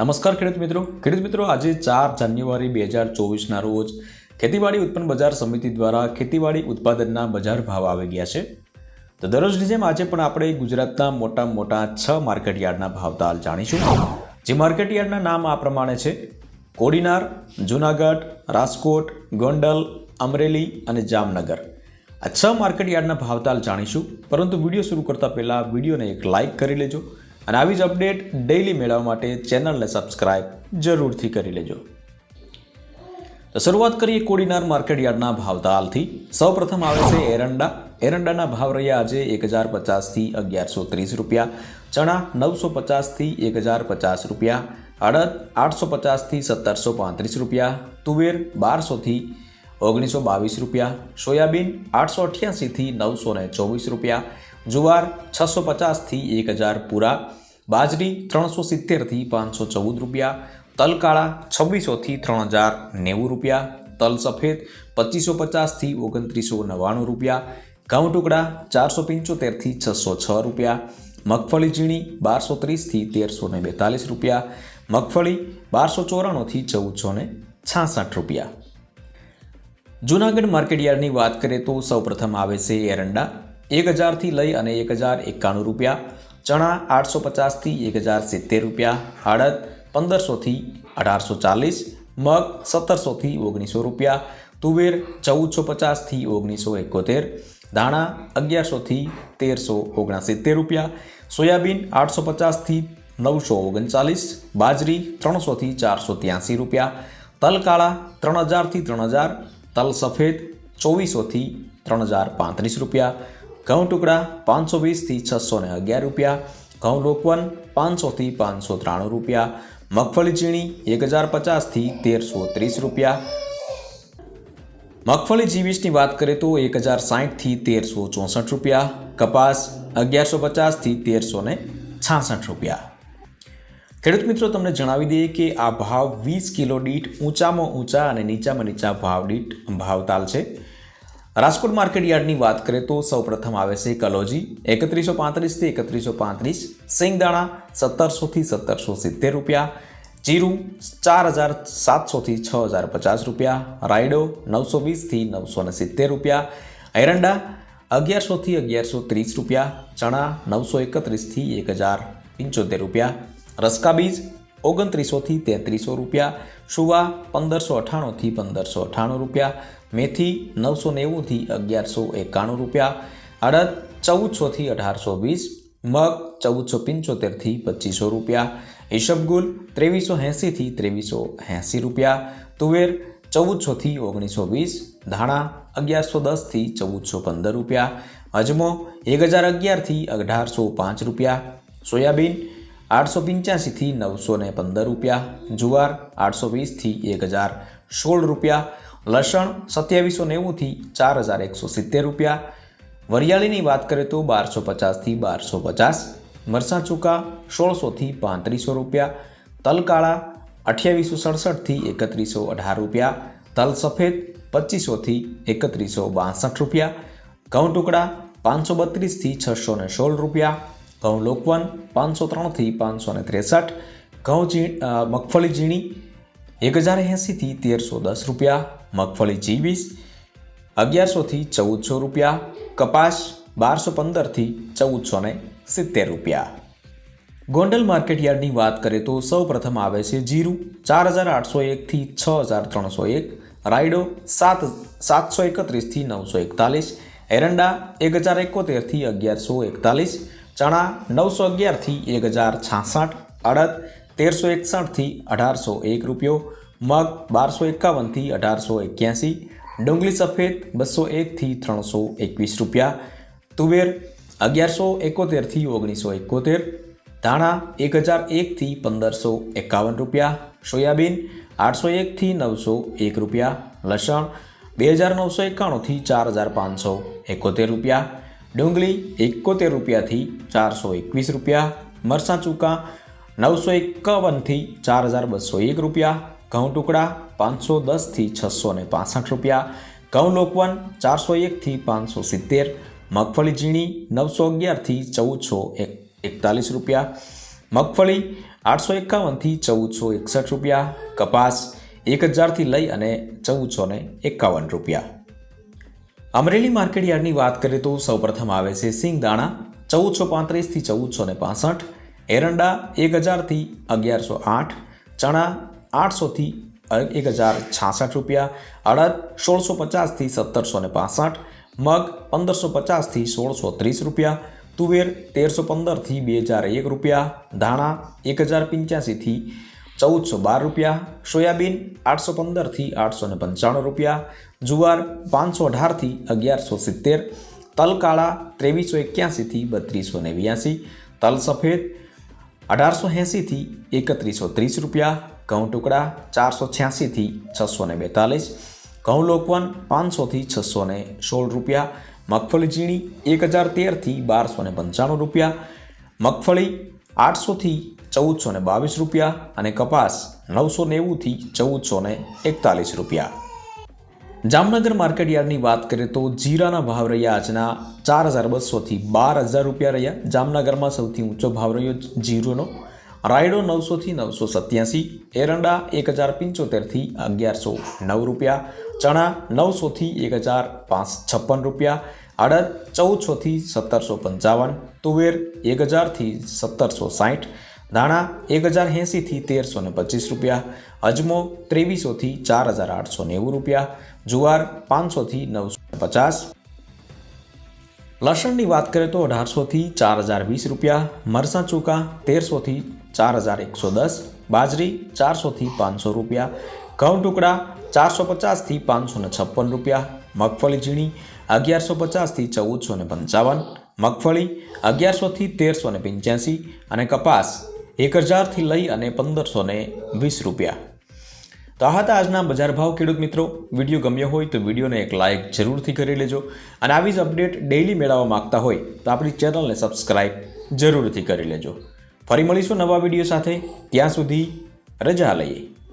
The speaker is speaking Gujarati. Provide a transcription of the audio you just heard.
નમસ્કાર ખેડૂત મિત્રો. ખેડૂત મિત્રો, આજે ચાર જાન્યુઆરી બે હજાર ચોવીસના રોજ ખેતીવાડી ઉત્પન્ન બજાર સમિતિ દ્વારા ખેતીવાડી ઉત્પાદનના બજાર ભાવ આવી ગયા છે. તો દરરોજની જેમ આજે પણ આપણે ગુજરાતના મોટા મોટા છ માર્કેટ યાર્ડના ભાવતાલ જાણીશું. જે માર્કેટ યાર્ડના નામ આ પ્રમાણે છે. કોડીનાર, જુનાગઢ, રાજકોટ, ગોંડલ, અમરેલી અને જામનગર. આ છ માર્કેટયાર્ડના ભાવતાલ જાણીશું. પરંતુ વીડિયો શરૂ કરતાં પહેલાં વિડીયોને એક લાઇક કરી લેજો. અને આવી જ અપડેટ ડેઇલી મેળવવા માટે ચેનલને સબસ્ક્રાઇબ જરૂરથી કરી લેજો. તો શરૂઆત કરીએ કોડીનાર માર્કેટ યાર્ડના ભાવતાલથી. સૌપ્રથમ આવે છે એરંડા. એરંડાના ભાવ રહ્યા આજે એક હજાર પચાસથી અગિયારસો ત્રીસ રૂપિયા. ચણા નવસો પચાસથી એક હજાર પચાસ રૂપિયા. અડદ આઠસો પચાસથી સત્તરસો પાંત્રીસ રૂપિયા. તુવેર બારસોથી ઓગણીસો બાવીસ રૂપિયા, સોયાબીન આઠસો અઠ્યાસીથી નવસો ને ચોવીસ રૂપિયા, જુવાર છસો પચાસથી એક હજાર પૂરા, બાજરી ત્રણસો સિત્તેરથી પાંચસો ચૌદ રૂપિયા તલ કાળા છવ્વીસોથી ત્રણ હજાર નેવું રૂપિયા, તલ સફેદ પચીસો પચાસથી ઓગણત્રીસો નવ્વાણું રૂપિયા, ઘઉં ટુકડા ચારસો પંચોતેરથી છસો છ રૂપિયા, મગફળી ઝીણી બારસો ત્રીસથી તેરસો ને બેતાલીસ રૂપિયા, મગફળી બારસો ચોરાણુંથી ચૌદસો ને છાસઠ રૂપિયા. જૂનાગઢ માર્કેટયાર્ડની વાત કરીએ તો સૌપ્રથમ આવે છે એરંડા. એક હજારથી લઈ અને એક હજાર એકાણું રૂપિયા. ચણા આઠસો પચાસથી એક હજાર સિત્તેર રૂપિયા. હળદ પંદરસોથી અઢારસો ચાલીસ. મગ સત્તરસોથી ઓગણીસો રૂપિયા. તુવેર ચૌદસો પચાસથી ઓગણીસો એકોતેર. ધાણા અગિયારસોથી તેરસો ઓગણસિત્તેર રૂપિયા. સોયાબીન આઠસો પચાસથી નવસો ઓગણચાલીસ. બાજરી ત્રણસોથી ચારસો ત્યાંસી રૂપિયા. તલકાળા ત્રણ હજારથી ત્રણ હજાર. તલ સફેદ ચોવીસોથી ત્રણ હજાર પાંત્રીસ રૂપિયા, ઘઉં ટુકડા પાંચસો વીસથી છસો ને અગિયાર રૂપિયા, ઘઉં લોકવન પાંચસોથી પાંચસો ત્રાણું રૂપિયા, મગફળી ઝીણી એક હજાર પચાસથી તેરસો ત્રીસ રૂપિયા. મગફળી જીવીસની વાત કરીએ તો એક હજાર સાહીઠથી તેરસો ચોસઠ રૂપિયા, કપાસ અગિયારસો પચાસથી તેરસો ને છાસઠ રૂપિયા. ખેડૂત મિત્રો, તમને જણાવી દઈએ કે આ ભાવ વીસ કિલો દીઠ ઊંચામાં ઊંચા અને નીચામાં નીચા ભાવ દીઠ ભાવતાલ છે. રાજકોટ માર્કેટ યાર્ડની વાત કરીએ તો સૌપ્રથમ આવે છે કલોજી એકત્રીસો પાંત્રીસથી એકત્રીસો પાંત્રીસ. સિંગદાણા સત્તરસોથી સત્તરસો સિત્તેર રૂપિયા. જીરું ચાર હજાર સાતસોથી છ હજાર પચાસ રૂપિયા. રાયડો નવસો વીસથી નવસો ને સિત્તેર રૂપિયા. એરંડા અગિયારસોથી અગિયારસો ત્રીસ રૂપિયા. ચણા નવસો એકત્રીસથી એક હજાર પંચોતેર રૂપિયા. રસકા બીજ ઓગણત્રીસોથી તેત્રીસો રૂપિયા, સુવા પંદરસો અઠ્ઠાણુંથી પંદરસો અઠ્ઠાણું રૂપિયા, મેથી નવસો નેવુંથી અગિયારસો એકાણું રૂપિયા, અડદ ચૌદસોથી અઢારસો વીસ, મગ ચૌદસો પંચોતેરથી પચીસો રૂપિયા ઈશબગુલ ત્રેવીસો એંસીથી ત્રેવીસો એંસી રૂપિયા, તુવેર ચૌદસોથી ઓગણીસો વીસ, ધાણા અગિયારસો દસથી ચૌદસો પંદર રૂપિયા, અજમો એક હજાર અગિયારથી અઢારસો પાંચ રૂપિયા, સોયાબીન આઠસો પંચ્યાસીથી નવસો ને પંદર રૂપિયા, જુવાર આઠસો વીસથી એક હજાર, સોળ રૂપિયા, લસણ સત્યાવીસો નેવુંથી ચાર હજાર એકસો સિત્તેર રૂપિયા, વરિયાળીની વાત કરીએ તો બારસો પચાસથી બારસો પચાસ મરસાં ચૂકા સોળસોથી પાંત્રીસો રૂપિયા, તલકાળા અઠ્યાવીસો સડસઠથી એકત્રીસો અઢાર રૂપિયા, તલ સફેદ પચીસોથી એકત્રીસો બાસઠ રૂપિયા, ઘઉં ટુકડા પાંચસો બત્રીસથી છસો સોળ રૂપિયા ઘઉં લોકવન, પાંચસો ત્રણથી પાંચસો ને ત્રેસઠ. ઘઉં ઝી મગફળી ઝીણી, એક હજાર એંસીથી તેરસો દસ રૂપિયા. મગફળી જીવીસ, અગિયારસોથી ચૌદસો રૂપિયા. કપાસ, બારસો પંદરથી ચૌદસો ને સિત્તેર રૂપિયા. ગોંડલ માર્કેટ યાર્ડની વાત કરીએ તો સૌ પ્રથમ આવે છે જીરું, ચાર હજાર આઠસો એકથી છ હજાર ત્રણસો એક. રાયડો, સાત, સાતસો એકત્રીસથી નવસો એકતાલીસ. એરંડા, એક હજાર એકોતેરથી અગિયારસો એકતાલીસ. ચણા નવસો અગિયારથી એક હજાર છાસઠ, અડદ તેરસો એકસઠથી અઢારસો એક રૂપિયો, મગ બારસો એકાવનથી અઢારસો એક્યાસી, ડુંગળી સફેદ બસો એકથી ત્રણસો એકવીસ રૂપિયા, તુવેર અગિયારસો એકોતેરથી ઓગણીસો એકોતેર, ધાણા એક હજાર એકથી પંદરસો એકાવન રૂપિયા, સોયાબીન આઠસો એકથી નવસો એક રૂપિયા, લસણ બે હજાર નવસો એકાણુંથી ચાર હજાર પાંચસો એકોતેર રૂપિયા ડુંગળી એકોતેર રૂપિયાથી ચારસો એકવીસ રૂપિયા, મરસાં ચૂકા નવસો એકાવનથી ચાર હજાર બસો એક રૂપિયા, ઘઉં ટુકડા પાંચસો દસથી છસો ને પાસઠ રૂપિયા, ઘઉં લોકવન ચારસો એકથી પાંચસો સિત્તેર, મગફળી ઝીણી નવસો અગિયારથી ચૌદસો એક એકતાલીસ રૂપિયા, મગફળી આઠસો એકાવનથી ચૌદસો એકસઠ રૂપિયા, કપાસ એક હજારથી લઈ અને ચૌદસો ને એકાવન રૂપિયા. અમરેલી માર્કેટ યાર્ડની વાત કરીએ તો સૌપ્રથમ આવે છે સિંગદાણા, ચૌદસો પાંત્રીસથી ચૌદસો ને પાસઠ, એરંડા એક હજારથી અગિયારસો આઠ, ચણા આઠસોથી એક હજાર છાસઠ રૂપિયા, અડદ સોળસો પચાસથી સત્તરસો ને પાસઠ, મગ પંદરસો પચાસથી સોળસો ત્રીસ રૂપિયા, તુવેર તેરસો પંદરથી બે હજાર એક રૂપિયા, ધાણા એક હજાર પંચ્યાસીથી ચૌદસો બાર રૂપિયા, સોયાબીન આઠસો પંદરથી આઠસો ને પંચાણું રૂપિયા, જુવાર પાંચસો અઢારથી અગિયારસો સિત્તેર તલ કાળા ત્રેવીસો એક્યાસીથી બત્રીસો નેવ્યાસી તલ સફેદ અઢારસો એંસીથી એકત્રીસો ત્રીસ રૂપિયા, ઘઉં ટુકડા ચારસો છ્યાસીથી છસો ને બેતાલીસ, ઘઉં લોકવન પાંચસોથી છસો ને સોળ રૂપિયા, મગફળી ઝીણી એક હજાર તેરથી બારસો ને પંચાણું રૂપિયા, મગફળી આઠસોથી ચૌદસો ને બાવીસ રૂપિયા અને કપાસ નવસો નેવુંથી ચૌદસો ને એકતાલીસ રૂપિયા. જામનગર માર્કેટ યાર્ડની વાત કરીએ તો જીરાના ભાવ રહ્યા આજના ચાર હજાર બસોથી બાર હજાર રૂપિયા રહ્યા. જામનગરમાં સૌથી ઊંચો ભાવ રહ્યો જીરોનો. રાયડો નવસોથી નવસો સત્યાસી, એરંડા એક હજાર પંચોતેરથી અગિયારસો નવ રૂપિયા, ચણા નવસોથી એક હજાર પાંચ છપ્પન રૂપિયા, અડદ ચૌદસોથી સત્તરસો પંચાવન, તુવેર એક હજારથી સત્તરસો સાઠ ધાણા એક હજાર એંસીથી તેરસો ને પચીસ રૂપિયા, અજમો ત્રેવીસોથી ચાર હજાર આઠસો નેવું રૂપિયા, જુવાર પાંચસોથી નવસો પચાસ. લસણની વાત કરીએ તો અઢારસોથી ચાર હજાર વીસ રૂપિયા મરસાં ચૂકા તેરસોથી ચાર હજાર એકસો દસ, બાજરી ચારસોથી પાંચસો રૂપિયા, ઘઉં ટુકડા ચારસો પચાસથી પાંચસો છપ્પન રૂપિયા, મગફળી ઝીણી અગિયારસો પચાસથી ચૌદસો ને પંચાવન, મગફળી અગિયારસોથી તેરસો ને પંચ્યાસી અને કપાસ એક હજારથી લઈ અને પંદરસો ને વીસ રૂપિયા. તો આ હતા આજના બજાર ભાવ ખેડૂત મિત્રો. વીડિયો ગમ્યો હોય તો વિડીયોને એક લાઇક જરૂરથી કરી લેજો. અને આવી જ અપડેટ ડેઇલી મેળવવા માગતા હોય તો આપણી ચેનલને સબસ્ક્રાઇબ જરૂરથી કરી લેજો. ફરી મળીશું નવા વીડિયો સાથે. ત્યાં સુધી રજા લઈએ.